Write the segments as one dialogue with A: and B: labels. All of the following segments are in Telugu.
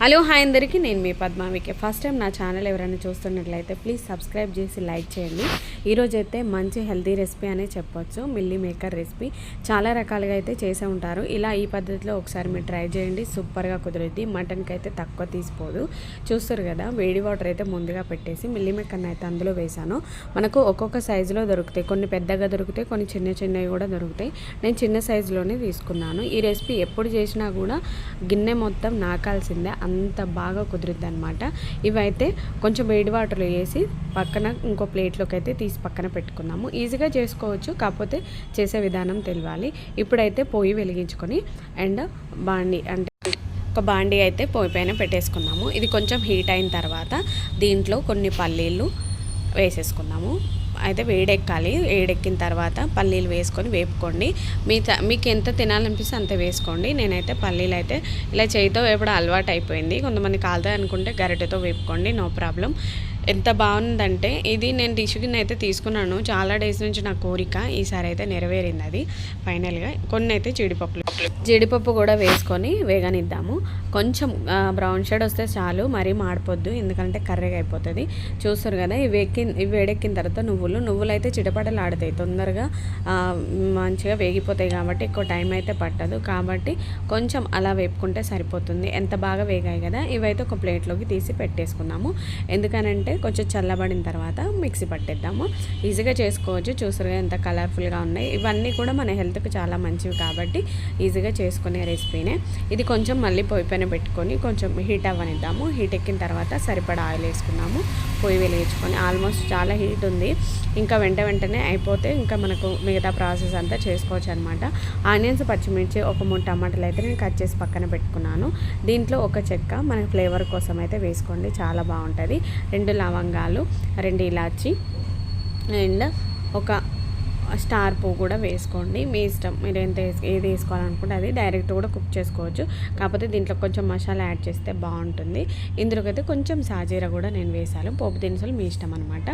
A: హలో హాయ్ అందరికీ. నేను మీ పద్మావికే. ఫస్ట్ టైం నా ఛానల్ ఎవరైనా చూస్తున్నట్లయితే ప్లీజ్ సబ్స్క్రైబ్ చేసి లైక్ చేయండి. ఈరోజు అయితే మంచి హెల్తీ రెసిపీ అనే చెప్పొచ్చు. మిల్లీ మేకర్ రెసిపీ చాలా రకాలుగా అయితే చేసే ఉంటారు. ఇలా ఈ పద్ధతిలో ఒకసారి మీరు ట్రై చేయండి. సూపర్గా కుదిరిద్ది. మటన్కి అయితే తక్కువ తీసిపోదు. చూస్తారు కదా వేడి వాటర్ అయితే ముందుగా పెట్టేసి మిల్లీ మేకర్ని అయితే అందులో వేసాను. మనకు ఒక్కొక్క సైజులో దొరుకుతాయి. కొన్ని పెద్దగా దొరుకుతాయి కొన్ని చిన్న చిన్నవి కూడా దొరుకుతాయి. నేను చిన్న సైజులోనే తీసుకున్నాను. ఈ రెసిపీ ఎప్పుడు చేసినా కూడా గిన్నె మొత్తం నాకాల్సిందే. అంత బాగా కుదురుద్ది అనమాట ఇవైతే కొంచెం వేడి వాటర్లో వేసి పక్కన ఇంకో ప్లేట్లోకి అయితే తీసి పక్కన పెట్టుకుందాము ఈజీగా చేసుకోవచ్చు కాకపోతే చేసే విధానం తెలియాలి ఇప్పుడైతే పొయ్యి వెలిగించుకొని అండ్ బాండి అంటే ఒక బాండి అయితే పొయ్యి పైన పెట్టేసుకున్నాము. ఇది కొంచెం హీట్ అయిన తర్వాత దీంట్లో కొన్ని పల్లీలు వేసేసుకుందాము అయితే వేడెక్కాలి. వేడెక్కిన తర్వాత పల్లీలు వేసుకొని వేపుకోండి. మీ త- మీకు ఎంత తినాలనిపిస్తే అంత వేసుకోండి. నేనైతే పల్లీలు అయితే ఇలా చేయితో వేపడం అలవాటు అయిపోయింది కొంతమంది కాలుతాయి అనుకుంటే గరిటెతో వేపుకోండి. No problem. ఎంత బాగుందంటే ఇది నేను టిష్యూ గిన్నె అయితే తీసుకున్నాను. చాలా డేస్ నుంచి నా కోరిక ఈసారి అయితే నెరవేరింది అది. ఫైనల్గా కొన్ని అయితే జీడిపప్పులు. జీడిపప్పు కూడా వేసుకొని వేగనిద్దాము. కొంచెం బ్రౌన్ షేడ్ వస్తే చాలు మరీ మాడిపోద్దు. ఎందుకంటే కర్రీగా అయిపోతుంది. చూస్తారు కదా ఇవి ఎక్కి ఇవి వేడెక్కిన తర్వాత నువ్వులు. నువ్వులు అయితే చిటపటలు ఆడతాయి. తొందరగా మంచిగా వేగిపోతాయి కాబట్టి ఎక్కువ టైం అయితే పట్టదు. కాబట్టి కొంచెం అలా వేపుకుంటే సరిపోతుంది. ఎంత బాగా వేగాయి కదా ఇవైతే ఒక ప్లేట్లోకి తీసి పెట్టేసుకున్నాము ఎందుకనంటే కొంచెం చల్లబడిన తర్వాత మిక్సీ పట్టేద్దాము. ఈజీగా చేసుకోవచ్చు. చూసారుగా ఎంత కలర్ఫుల్గా ఉన్నాయి. ఇవన్నీ కూడా మన హెల్త్కి చాలా మంచివి కాబట్టి ఈజీగా చేసుకునే రెసిపీనే. ఇది కొంచెం మళ్ళీ పొయ్యి పైన పెట్టుకొని కొంచెం హీట్ అవ్వనిద్దాము. హీట్ ఎక్కిన తర్వాత సరిపడా ఆయిల్ వేసుకున్నాము పొయ్యి వెలిగించుకొని ఆల్మోస్ట్ చాలా హీట్ ఉంది. ఇంకా వెంట వెంటనే అయిపోతే ఇంకా మనకు మిగతా ప్రాసెస్ అంతా చేసుకోవచ్చు అనమాట ఆనియన్స్ పచ్చిమిర్చి ఒక మూడు టమాటాలు అయితే నేను కట్ చేసి పక్కన పెట్టుకున్నాను. దీంట్లో ఒక చెక్క మన ఫ్లేవర్ కోసం అయితే వేసుకోండి. చాలా బాగుంటుంది. రెండు లవంగాలు రెండు ఇలాచి అండ్ ఒక స్టార్ పువ్వు కూడా వేసుకోండి. మీ ఇష్టం. మీరు ఎంత ఏది వేసుకోవాలనుకుంటే అది డైరెక్ట్ కూడా కుక్ చేసుకోవచ్చు. కాకపోతే దీంట్లో కొంచెం మసాలా యాడ్ చేస్తే బాగుంటుంది. ఇందులోకి అయితే కొంచెం సాజీరా కూడా నేను వేసాను పోపు దినుసులు మీ ఇష్టం అనమాట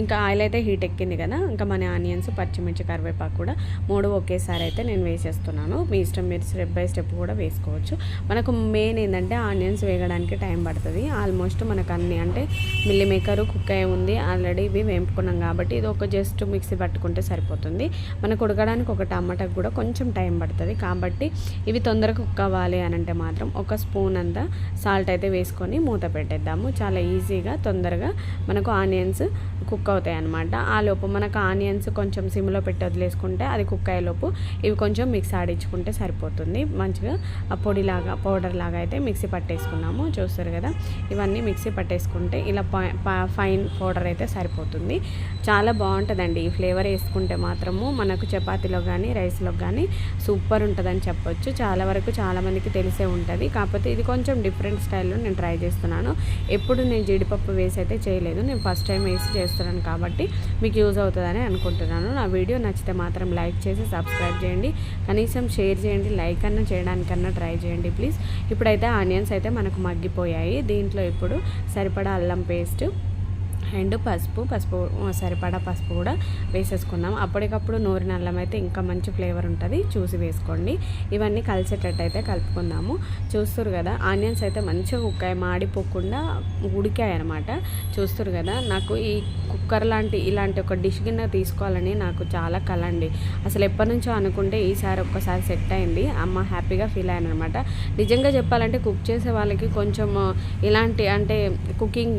A: ఇంకా ఆయిల్ అయితే హీట్ ఎక్కింది కదా ఇంకా మన ఆనియన్స్ పచ్చిమిర్చి కరివేపాకు కూడా మూడు ఒకేసారి అయితే నేను వేసేస్తున్నాను. మీ ఇష్టం మీరు స్టెప్ బై స్టెప్ కూడా వేసుకోవచ్చు. మనకు మెయిన్ ఏంటంటే ఆనియన్స్ వేగడానికి టైం పడుతుంది. ఆల్మోస్ట్ మనకు అన్ని అంటే మిల్లి మేకరు కుక్ అయి ఉంది. ఆల్రెడీ ఇవి వేపుకున్నాం కాబట్టి ఇది ఒక జస్ట్ మిక్సీ పట్టుకుంటే సరిపోతుంది. మనకు ఉడకడానికి ఒక టమాటాకు కూడా కొంచెం టైం పడుతుంది. కాబట్టి ఇవి తొందరగా కుక్ అవ్వాలి అని అంటే మాత్రం ఒక స్పూన్ అంతా సాల్ట్ అయితే వేసుకొని మూత పెట్టేద్దాము. చాలా ఈజీగా తొందరగా మనకు ఆనియన్స్ కుక్ అవుతాయి అనమాట ఆ లోపు మనకు ఆనియన్స్ కొంచెం సిమ్లో పెట్టి వదిలేసుకుంటే అది కుక్ అయ్యేలోపు ఇవి కొంచెం మిక్స్ ఆడించుకుంటే సరిపోతుంది. మంచిగా ఆ పొడిలాగా పౌడర్ లాగా అయితే మిక్సీ పట్టేసుకున్నాము. చూస్తారు కదా ఇవన్నీ మిక్సీ పట్టేసుకుంటే ఇలా ప- ఫైన్ పౌడర్ అయితే సరిపోతుంది. చాలా బాగుంటుందండి. ఈ ఫ్లేవర్ వేసుకుంటే మాత్రము మనకు చపాతీలో కానీ రైస్లో కానీ సూపర్ ఉంటుందని చెప్పొచ్చు. చాలా వరకు చాలామందికి తెలిసే ఉంటుంది. కాకపోతే ఇది కొంచెం డిఫరెంట్ స్టైల్లో నేను ట్రై చేస్తున్నాను. ఎప్పుడు నేను జీడిపప్పు వేసి అయితే చేయలేదు. నేను ఫస్ట్ టైం వేసి చేస్తున్నాను కాబట్టి మీకు యూజ్ అవుతుందని అనుకుంటున్నాను. నా వీడియో నచ్చితే మాత్రం లైక్ చేసి సబ్స్క్రైబ్ చేయండి. కనీసం షేర్ చేయండి. లైక్ అన్నా చేయడానికన్నా ట్రై చేయండి ప్లీజ్. ఇప్పుడైతే ఆనియన్స్ అయితే మనకు మగ్గిపోయాయి. దీంట్లో ఇప్పుడు సరిపడా అల్లం పేస్ట్ అండ్ పసుపు పసుపు సరిపడా పసుపు కూడా వేసేసుకుందాం. అప్పటికప్పుడు నూరిన అల్లం అయితే ఇంకా మంచి ఫ్లేవర్ ఉంటుంది. చూసి వేసుకోండి. ఇవన్నీ కలిసేటట్టు అయితే కలుపుకుందాము. చూస్తారు కదా ఆనియన్స్ అయితే మంచిగా ఉక్కాయి మాడిపోకుండా ఉడికాయి అనమాట చూస్తారు కదా నాకు ఈ కుక్కర్ లాంటి ఇలాంటి ఒక డిష్ గిన్నె తీసుకోవాలని నాకు చాలా కల అండి. అసలు ఎప్పటి నుంచో అనుకుంటే ఈసారి ఒక్కసారి సెట్ అయింది. అమ్మ హ్యాపీగా ఫీల్ అయ్యాను అనమాట నిజంగా చెప్పాలంటే కుక్ చేసే వాళ్ళకి కొంచెం ఇలాంటి అంటే కుకింగ్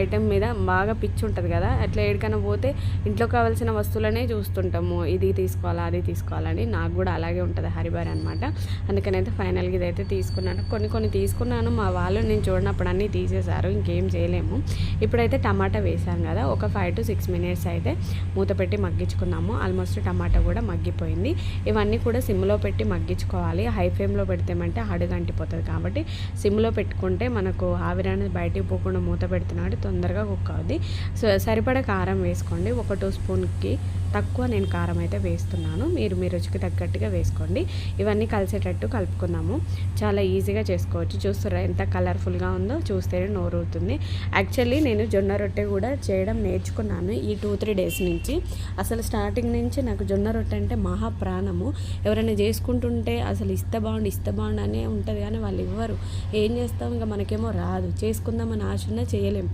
A: ఐటెం మీద బాగా పిచ్చి ఉంటుంది కదా. అట్లా ఎక్కడికైనా పోతే ఇంట్లో కావాల్సిన వస్తువులనే చూస్తుంటాము. ఇది తీసుకోవాలా అది తీసుకోవాలని నాకు కూడా అలాగే ఉంటుంది హరిబారి అనమాట అందుకనైతే ఫైనల్గా ఇదైతే తీసుకున్నాను. కొన్ని కొన్ని తీసుకున్నాను. మా వాళ్ళు నేను చూడనప్పుడు అన్నీ తీసేశారు. ఇంకేం చేయలేము. ఇప్పుడైతే టమాటా వేసాం కదా. ఒక ఫైవ్ టు సిక్స్ మినిట్స్ అయితే మూత పెట్టి మగ్గించుకున్నాము. ఆల్మోస్ట్ టమాటా కూడా మగ్గిపోయింది. ఇవన్నీ కూడా సిమ్లో పెట్టి మగ్గించుకోవాలి. హై ఫ్లేమ్లో పెడితేమంటే అడుగు అంటిపోతుంది కాబట్టి సిమ్లో పెట్టుకుంటే మనకు ఆవిరి అనేది బయటికి పోకుండా మూత పెడుతున్నాడు. తొందరగా కుక్ అవుద్ది సో సరిపడా కారం వేసుకోండి. ఒక టూ స్పూన్కి తక్కువ నేను కారం అయితే వేస్తున్నాను. మీరు మీ రుచికి తగ్గట్టుగా వేసుకోండి. ఇవన్నీ కలిసేటట్టు కలుపుకున్నాము. చాలా ఈజీగా చేసుకోవచ్చు. చూస్తారా ఎంత కలర్ఫుల్గా ఉందో చూస్తేనే నోరుతుంది యాక్చువల్లీ నేను జొన్న రొట్టె కూడా చేయడం నేర్చుకున్నాను ఈ టూ త్రీ డేస్ నుంచి. అసలు స్టార్టింగ్ నుంచి నాకు జొన్న రొట్టె అంటే మహా ప్రాణము. ఎవరైనా చేసుకుంటుంటే అసలు ఇస్తే బాగుండు ఇస్తే బాగుండు అనే ఉంటుంది కానీ వాళ్ళు ఇవ్వరు. ఏం చేస్తాం? ఇంకా మనకేమో రాదు. చేసుకుందామని ఆశ ఉన్నా చేయలేము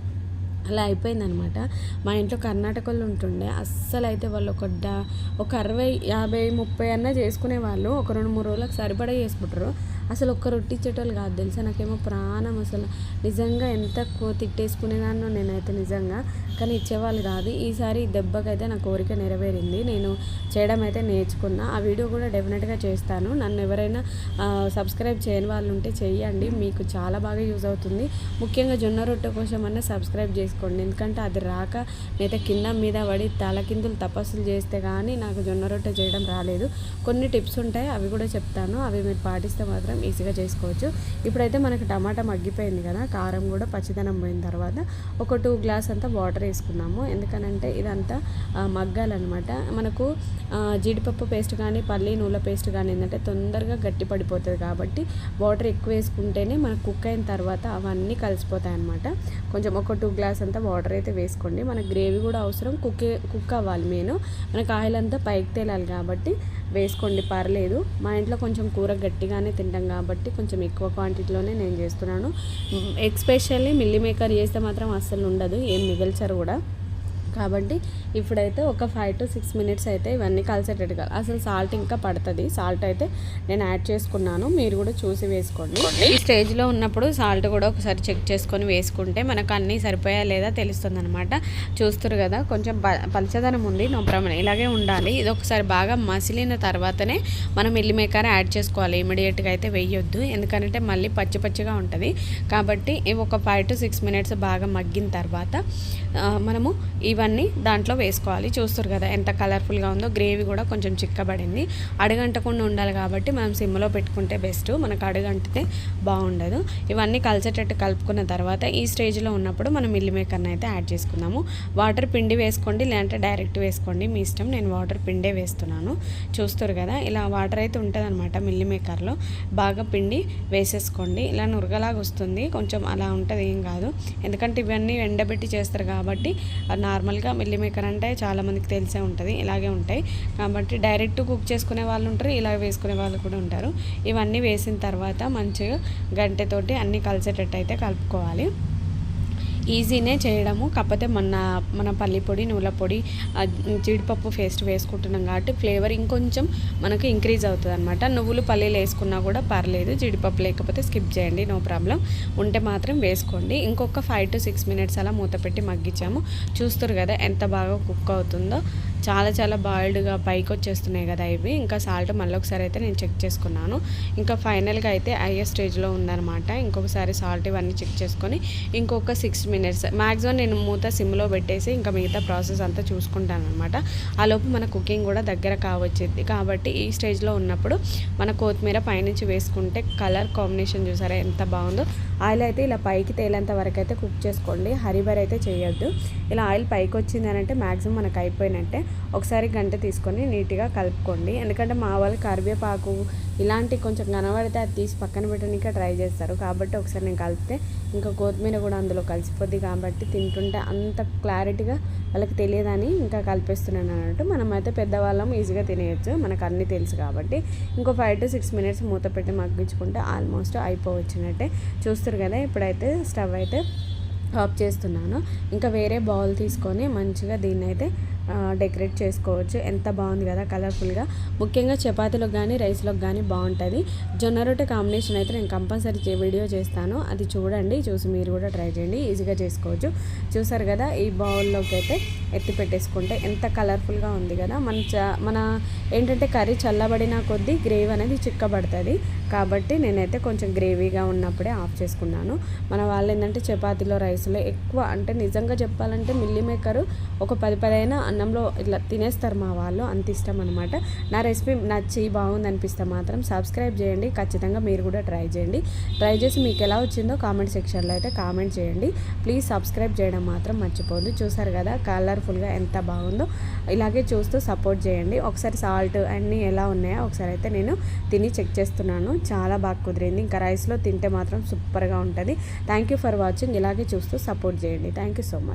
A: అలా అయిపోయిందనమాట. మా ఇంట్లో కర్ణాటకలో ఉంటుండే. అస్సలు అయితే వాళ్ళు ఒక డా ఒక అరవై యాభై ముప్పై అన్నా చేసుకునే వాళ్ళు. ఒక రెండు మూడు రోజులకు సరిపడా చేసుకుంటారు. అసలు ఒక్క రొట్టి ఇచ్చేటోళ్ళు కాదు తెలుసా? నాకేమో ప్రాణం అసలు. నిజంగా ఎంత తిట్టేసుకునేదాన్నో నేనైతే నిజంగా. కానీ ఇచ్చేవాళ్ళు కాదు. ఈసారి దెబ్బకైతే నా కోరిక నెరవేరింది. నేను చేయడం అయితే నేర్చుకున్నా. ఆ వీడియో కూడా డెఫినెట్గా చేస్తాను. నన్ను ఎవరైనా సబ్స్క్రైబ్ చేయని వాళ్ళు ఉంటే చేయండి మీకు చాలా బాగా యూజ్ అవుతుంది. ముఖ్యంగా జొన్న రొట్టె కోసం అన్న సబ్స్క్రైబ్ చేసుకోండి. ఎందుకంటే అది రాక లేదా కింద మీద పడి తలకిందులు తపస్సులు చేస్తే కానీ నాకు జొన్న రొట్టె చేయడం రాలేదు. కొన్ని టిప్స్ ఉంటాయి అవి కూడా చెప్తాను. అవి మీరు పాటిస్తే మాత్రం ఈజీగా చేసుకోవచ్చు. ఇప్పుడైతే మనకి టమాటా మగ్గిపోయింది కదా కారం కూడా పచ్చిదనం పోయిన తర్వాత ఒక టూ గ్లాస్ అంతా వాటర్ వేసుకున్నాము ఎందుకనంటే ఇదంతా మగ్గాలన్నమాట. మనకు జీడిపప్పు పేస్ట్ కానీ పల్లి నూనె పేస్ట్ కానీ ఏంటంటే తొందరగా గట్టి పడిపోతుంది కాబట్టి వాటర్ ఎక్కువ వేసుకుంటేనే మనకు కుక్ అయిన తర్వాత అవన్నీ కలిసిపోతాయి అన్నమాట కొంచెం ఒక టూ గ్లాస్ అంతా వాటర్ అయితే వేసుకోండి. మనకు గ్రేవీ కూడా అవసరం. కుక్ కుక్ అవ్వాలి మెయిన్. మనకు ఆయిల్ అంతా పైకి తేలాలి కాబట్టి వేసుకోండి. పర్లేదు. మా ఇంట్లో కొంచెం కూర గట్టిగానే తింటాం కాబట్టి కొంచెం ఎక్కువ క్వాంటిటీలోనే నేను చేస్తున్నాను. ఎక్స్పెషల్లీ మిల్లీ మేకర్ చేస్తే మాత్రం అస్సలు ఉండదు. ఏం మిగల్చరు కూడా. కాబట్టి ఇప్పుడైతే ఒక ఫైవ్ టు సిక్స్ మినిట్స్ అయితే ఇవన్నీ కలిసేటట్టుగా అసలు సాల్ట్ ఇంకా పడుతుంది. సాల్ట్ అయితే నేను యాడ్ చేసుకున్నాను. మీరు కూడా చూసి వేసుకోండి. ఈ స్టేజ్లో ఉన్నప్పుడు సాల్ట్ కూడా ఒకసారి చెక్ చేసుకొని వేసుకుంటే మనకు అన్నీ సరిపోయా లేదా తెలుస్తుంది అనమాట చూస్తారు కదా కొంచెం పలచదనం ఉంది నో ప్రాబ్లం ఇలాగే ఉండాలి. ఇది ఒకసారి బాగా మసిలిన తర్వాతనే మనం మిల్లి మేకర్ యాడ్ చేసుకోవాలి. ఇమీడియట్గా అయితే వేయొద్దు. ఎందుకంటే మళ్ళీ పచ్చి పచ్చిగా ఉంటుంది. కాబట్టి ఇవి ఒక ఫైవ్ టు సిక్స్ మినిట్స్ బాగా మగ్గిన తర్వాత మనము ఇవన్నీ దాంట్లో వేసుకోవాలి. చూస్తారు కదా ఎంత కలర్ఫుల్గా ఉందో. గ్రేవీ కూడా కొంచెం చిక్కబడింది. అడుగంటకుండా ఉండాలి కాబట్టి మనం సిమ్లో పెట్టుకుంటే బెస్ట్ మనకు అడుగంటితే బాగుండదు. ఇవన్నీ కలిసేటట్టు కలుపుకున్న తర్వాత ఈ స్టేజ్లో ఉన్నప్పుడు మనం మిల్లి మేకర్ని అయితే యాడ్ చేసుకుందాము. వాటర్ పిండి వేసుకోండి లేదంటే డైరెక్ట్ వేసుకోండి. మీ ఇష్టం. నేను వాటర్ పిండే వేస్తున్నాను. చూస్తారు కదా ఇలా వాటర్ అయితే ఉంటుందన్నమాట మిల్లి మేకర్లో బాగా పిండి వేసేసుకోండి. ఇలా నురగలాగా వస్తుంది. కొంచెం అలా ఉంటుంది ఏం కాదు. ఎందుకంటే ఇవన్నీ ఎండబెట్టి చేస్తారు కాబట్టి నార్మల్ నార్మల్గా మిల్లీ మేకర్ అంటే చాలామందికి తెలిసే ఉంటుంది ఇలాగే ఉంటాయి. కాబట్టి డైరెక్ట్ కుక్ చేసుకునే వాళ్ళు ఉంటారు ఇలా వేసుకునే వాళ్ళు కూడా ఉంటారు. ఇవన్నీ వేసిన తర్వాత మంచిగా గంటెతోటి అన్నీ కలిసేటట్టు అయితే కలుపుకోవాలి. ఈజీనే చేయడము. కాకపోతే మన మన పల్లి పొడి నువ్వుల పొడి జీడిపప్పు పేస్ట్ వేసుకుంటున్నాం కాబట్టి ఫ్లేవర్ ఇంకొంచెం మనకు ఇంక్రీజ్ అవుతుంది అనమాట నువ్వులు పల్లీలు వేసుకున్నా కూడా పర్లేదు. జీడిపప్పు లేకపోతే స్కిప్ చేయండి నో ప్రాబ్లం. ఉంటే మాత్రం వేసుకోండి. ఇంకొక ఫైవ్ టు సిక్స్ మినిట్స్ అలా మూత పెట్టి మగ్గించాము. చూస్తారు కదా ఎంత బాగా కుక్ అవుతుందో. చాలా చాలా బాయిల్డ్గా పైకి వచ్చేస్తున్నాయి కదా ఇవి. ఇంకా సాల్ట్ మళ్ళీ ఒకసారి అయితే నేను చెక్ చేసుకున్నాను. ఇంకా ఫైనల్గా అయితే అయ్యే స్టేజ్లో ఉందన్నమాట. ఇంకొకసారి సాల్ట్ ఇవన్నీ చెక్ చేసుకొని ఇంకొక సిక్స్ మినిట్స్ మ్యాక్సిమం నేను మూత సిమ్లో పెట్టేసి ఇంకా మిగతా ప్రాసెస్ అంతా చూసుకుంటాను అనమాట ఆ లోపు మన కుకింగ్ కూడా దగ్గర కావచ్చింది కాబట్టి ఈ స్టేజ్లో ఉన్నప్పుడు మన కొత్తిమీర పైనుంచి వేసుకుంటే కలర్ కాంబినేషన్ చూసారా ఎంత బాగుందో. ఆయిల్ అయితే ఇలా పైకి తేలేంత వరకు అయితే కుక్ చేసుకోండి. హరిబర్ అయితే చేయొద్దు. ఇలా ఆయిల్ పైకి వచ్చింది అని అంటే మ్యాక్సిమం మనకు అయిపోయినట్టే. ఒకసారి గంట తీసుకొని నీట్గా కలుపుకోండి. ఎందుకంటే మా వాళ్ళు కరివేపాకు ఇలాంటి కొంచెం కనబడితే అది తీసి పక్కన పెట్టడానికి ట్రై చేస్తారు. కాబట్టి ఒకసారి నేను కలిపితే ఇంకా కొత్తిమీర కూడా అందులో కలిసిపోద్ది కాబట్టి తింటుంటే అంత క్లారిటీగా వాళ్ళకి తెలియదని ఇంకా కలిపేస్తున్నాను అన్నట్టు. మనం అయితే పెద్దవాళ్ళం ఈజీగా తినేయచ్చు. మనకు అన్నీ తెలుసు కాబట్టి ఇంకో ఫైవ్ టు సిక్స్ మినిట్స్ మూత పెట్టి మగ్గించుకుంటే ఆల్మోస్ట్ అయిపోవచ్చినట్టే. చూస్తారు కదా ఇప్పుడైతే స్టవ్ అయితే ఆఫ్ చేస్తున్నాను. ఇంకా వేరే బౌల్ తీసుకొని మంచిగా దీన్ని అయితే డెకరేట్ చేసుకోవచ్చు. ఎంత బాగుంది కదా కలర్ఫుల్గా. ముఖ్యంగా చపాతీలకు కానీ రైస్లోకి కానీ బాగుంటుంది. జొన్న రొట్టె కాంబినేషన్ అయితే నేను కంపల్సరీ వీడియో చేస్తాను. అది చూడండి చూసి మీరు కూడా ట్రై చేయండి. ఈజీగా చేసుకోవచ్చు. చూసారు కదా ఈ బౌల్లోకి అయితే ఎత్తి పెట్టేసుకుంటే ఎంత కలర్ఫుల్గా ఉంది కదా. మన చ మన ఏంటంటే కర్రీ చల్లబడిన కొద్దీ గ్రేవీ అనేది చిక్కబడుతుంది. కాబట్టి నేనైతే కొంచెం గ్రేవీగా ఉన్నప్పుడే ఆఫ్ చేసుకున్నాను. మన వాళ్ళు ఏంటంటే చపాతీలో రైస్లో ఎక్కువ అంటే నిజంగా చెప్పాలంటే మిల్లీ మేకరు ఒక పది పదైనా అన్నంలో ఇట్లా తినేస్తారు మా వాళ్ళు అంత ఇష్టం అనమాట నా రెసిపీ నచ్చి బాగుంది అనిపిస్తే మాత్రం సబ్స్క్రైబ్ చేయండి. ఖచ్చితంగా మీరు కూడా ట్రై చేయండి. ట్రై చేసి మీకు ఎలా వచ్చిందో కామెంట్ సెక్షన్లో అయితే కామెంట్ చేయండి. ప్లీజ్ సబ్స్క్రైబ్ చేయడం మాత్రం మర్చిపోద్దు చూసారు కదా కలర్ఫుల్గా ఎంత బాగుందో. ఇలాగే చూస్తూ సపోర్ట్ చేయండి. ఒకసారి సాల్ట్ అన్నీ ఎలా ఉన్నాయో ఒకసారి అయితే నేను తిని చెక్ చేస్తున్నాను. చాలా బాగా కుదిరింది. ఇంకా రైస్లో తింటే మాత్రం సూపర్గా ఉంటుంది. Thank you for watching. ఇలాగే చూస్తూ సపోర్ట్ చేయండి. Thank you so much.